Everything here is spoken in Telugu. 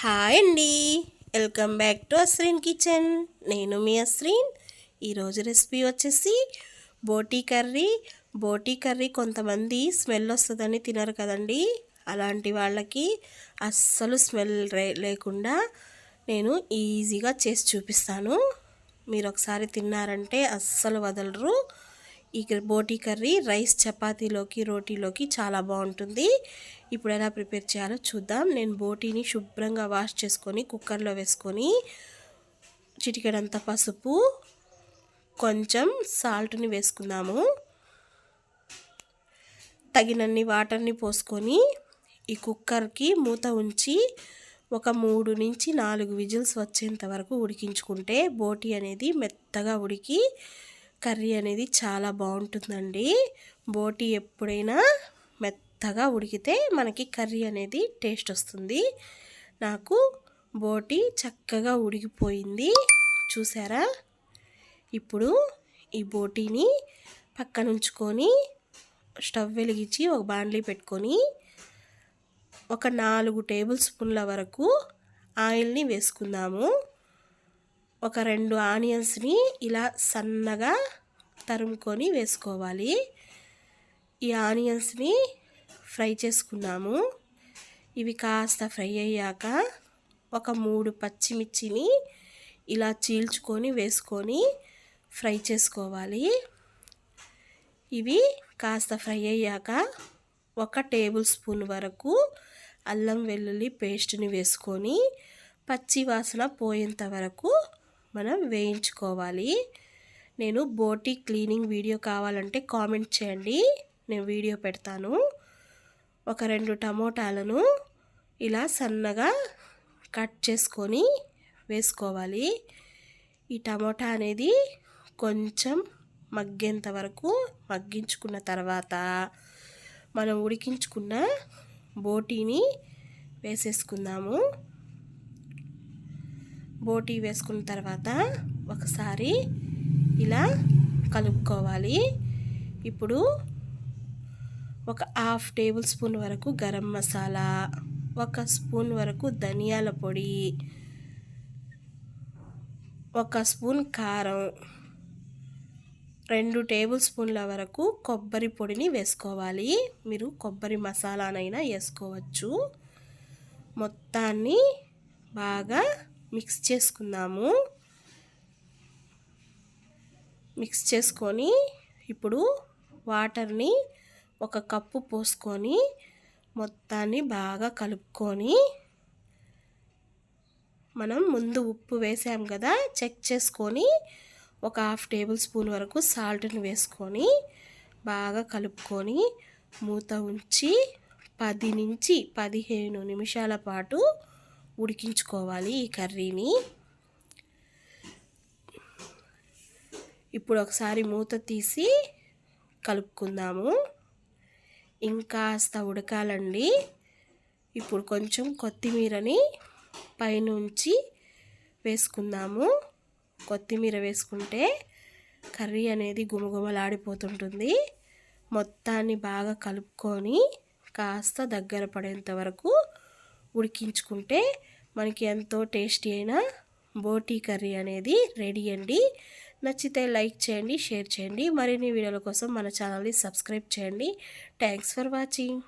హాయ్ అండి. Welcome back to Asreen kitchen. నేను మీ అస్రీన్ ఈరోజు రెసిపీ వచ్చేసి బోటీ కర్రీ. బోటీ కర్రీ కొంతమంది స్మెల్ వస్తుందని తినరు కదండి. అలాంటి వాళ్ళకి అస్సలు స్మెల్ లేకుండా నేను ఈజీగా చేసి చూపిస్తాను. మీరు ఒకసారి తిన్నారంటే అస్సలు వదలరు. ఈ బోటీ కర్రీ రైస్ చపాతీలోకి రోటీలోకి చాలా బాగుంటుంది. ఇప్పుడు ఎలా ప్రిపేర్ చేయాలో చూద్దాం. నేను బోటీని శుభ్రంగా వాష్ చేసుకొని కుక్కర్లో వేసుకొని చిటికెడంత పసుపు కొంచెం సాల్ట్ని వేసుకుందాము. తగినన్ని వాటర్ని పోసుకొని ఈ కుక్కర్కి మూత ఉంచి ఒక మూడు నుంచి నాలుగు విజిల్స్ వచ్చేంత వరకు ఉడికించుకుంటే బోటీ అనేది మెత్తగా ఉడికి కర్రీ అనేది చాలా బాగుంటుందండి. బోటి ఎప్పుడైనా మెత్తగా ఉడికితే మనకి కర్రీ అనేది టేస్ట్ వస్తుంది. నాకు బోటి చక్కగా ఉడికిపోయింది. చూసారా? ఇప్పుడు ఈ బోటీని పక్కన ఉంచుకొని స్టవ్ వెలిగించి ఒక బాండ్లీ పెట్టుకొని ఒక నాలుగు టేబుల్ స్పూన్ల వరకు ఆయిల్ని వేసుకుందాము. ఒక రెండు ఆనియన్స్ని ఇలా సన్నగా తరుముకొని వేసుకోవాలి. ఈ ఆనియన్స్ని ఫ్రై చేసుకున్నాము. ఇవి కాస్త ఫ్రై అయ్యాక ఒక మూడు పచ్చిమిర్చిని ఇలా చీల్చుకొని వేసుకొని ఫ్రై చేసుకోవాలి. ఇవి కాస్త ఫ్రై అయ్యాక ఒక టేబుల్ స్పూన్ వరకు అల్లం వెల్లుల్లి పేస్ట్ని వేసుకొని పచ్చి వాసన పోయేంత వరకు మనం వేయించుకోవాలి. నేను బోటీ క్లీనింగ్ వీడియో కావాలంటే కామెంట్ చేయండి. నేను వీడియో పెడతాను. ఒక రెండు టమోటాలను ఇలా సన్నగా కట్ చేసుకొని వేసుకోవాలి. ఈ టమోటా అనేది కొంచెం మగ్గేంత వరకు మగ్గించుకున్న తర్వాత మనం ఉడికించుకున్న బోటీని వేసేసుకుందాము. బోటీ వేసుకున్న తర్వాత ఒకసారి ఇలా కలుపుకోవాలి. ఇప్పుడు ఒక హాఫ్ టేబుల్ స్పూన్ వరకు గరం మసాలా ఒక స్పూన్ వరకు ధనియాల పొడి ఒక స్పూన్ కారం రెండు టేబుల్ స్పూన్ల వరకు కొబ్బరి పొడిని వేసుకోవాలి. మీరు కొబ్బరి మసాలానైనా వేసుకోవచ్చు. మొత్తాన్ని బాగా మిక్స్ చేసుకుందాము మిక్స్ చేసుకొని ఇప్పుడు వాటర్ని ఒక కప్పు పోసుకొని మొత్తాన్ని బాగా కలుపుకొని మనం ముందు ఉప్పు వేసాం కదా చెక్ చేసుకొని ఒక హాఫ్ టేబుల్ స్పూన్ వరకు సాల్ట్ని వేసుకొని బాగా కలుపుకొని మూత ఉంచి పది నుంచి పదిహేను నిమిషాల పాటు ఉడికించుకోవాలి ఈ కర్రీని. ఇప్పుడు ఒకసారి మూత తీసి కలుపుకుందాము. ఇంకాస్త ఉడకాలండి. ఇప్పుడు కొంచెం కొత్తిమీరని పైనుంచి వేసుకుందాము. కొత్తిమీర వేసుకుంటే కర్రీ అనేది గుమగుమలాడిపోతుంటుంది. మొత్తాన్ని బాగా కలుపుకొని కాస్త దగ్గర పడేంత వరకు ఉడికించుకుంటే మనకి ఎంతో టేస్టీ అయిన బోటీ కర్రీ అనేది రెడీ అండి. నచ్చితే లైక్ చేయండి షేర్ చేయండి. మరిన్ని వీడియోల కోసం మన ఛానల్ని సబ్స్క్రైబ్ చేయండి. Thanks for watching.